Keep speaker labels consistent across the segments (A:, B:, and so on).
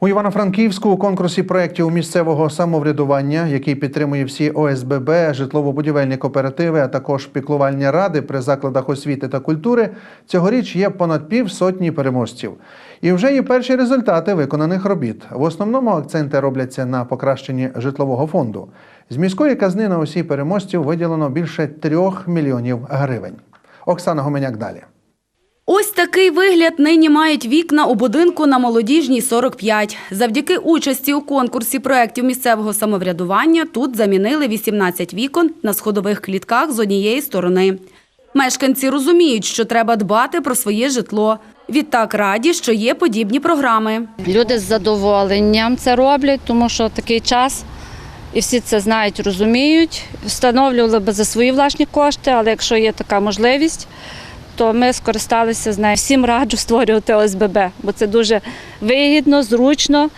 A: У Івано-Франківську у конкурсі проєктів місцевого самоврядування, який підтримує всі ОСББ, житлово-будівельні кооперативи, а також піклувальні ради при закладах освіти та культури, цьогоріч є понад півсотні переможців. І вже є перші результати виконаних робіт. В основному акценти робляться на покращенні житлового фонду. З міської казни на усі переможців виділено більше трьох мільйонів гривень. Оксана Гоменяк далі.
B: Ось такий вигляд нині мають вікна у будинку на Молодіжній 45. Завдяки участі у конкурсі проєктів місцевого самоврядування тут замінили 18 вікон на сходових клітках з однієї сторони. Мешканці розуміють, що треба дбати про своє житло. Відтак раді, що є подібні програми.
C: Люди з задоволенням це роблять, тому що такий час, і всі це знають, розуміють. Встановлювали би за свої власні кошти, але якщо є така можливість, то ми скористалися з нею. Всім раджу створювати ОСББ, бо це дуже вигідно, зручно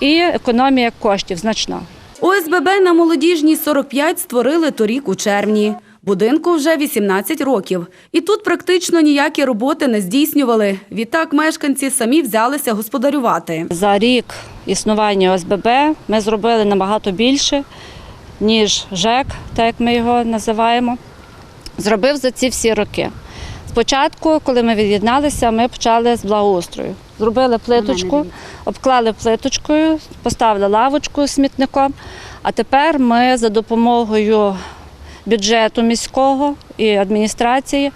C: і економія коштів значна.
B: ОСББ на Молодіжній 45 створили торік у червні. Будинку вже 18 років. І тут практично ніякі роботи не здійснювали. Відтак мешканці самі взялися господарювати.
C: За рік існування ОСББ ми зробили набагато більше, ніж ЖЕК, так як ми його називаємо. Зробив за ці всі роки. Спочатку, коли ми від'єдналися, ми почали з благоустрою. Зробили плиточку, обклали плиточкою, поставили лавочку з смітником. А тепер ми за допомогою бюджету міського і адміністрації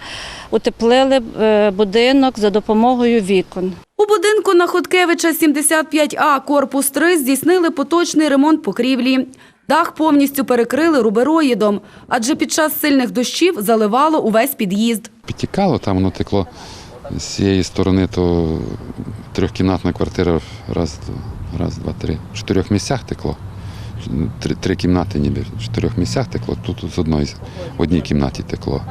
C: утеплили е, будинок за допомогою вікон.
B: У будинку на Хоткевича 75А корпус 3 здійснили поточний ремонт покрівлі. Дах повністю перекрили рубероїдом, адже під час сильних дощів заливало увесь під'їзд.
D: Підтікало, там воно текло з цієї сторони, то трьохкімнатна квартира раз, раз, два, три. В чотирьох місцях текло. Три, три кімнати ніби. В чотирьох місцях текло, тут з одної, в одній кімнаті текло.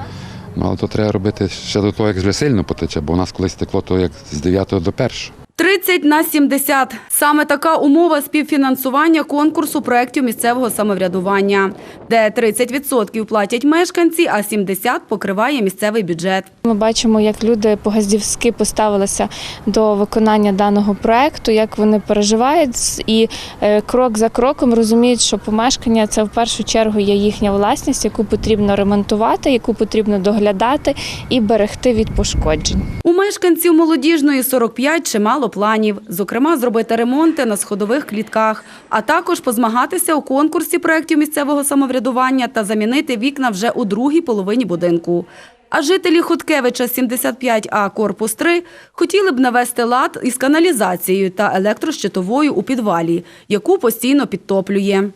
D: Ну, але то треба робити ще до того, як вже сильно потече, бо у нас колись текло то як з 9 до 1.
B: 30 на 70 – саме така умова співфінансування конкурсу проєктів місцевого самоврядування, де 30% платять мешканці, а 70% покриває місцевий бюджет.
E: Ми бачимо, як люди по-газдівськи поставилися до виконання даного проекту, як вони переживають, і е, крок за кроком розуміють, що помешкання це в першу чергу є їхня власність, яку потрібно ремонтувати, яку потрібно доглядати і берегти від пошкоджень.
B: Мешканців молодіжної 45 чимало планів, зокрема, зробити ремонти на сходових клітках, а також позмагатися у конкурсі проєктів місцевого самоврядування та замінити вікна вже у другій половині будинку. А жителі Хоткевича 75А корпус 3 хотіли б навести лад із каналізацією та електрощитовою у підвалі, яку постійно підтоплює.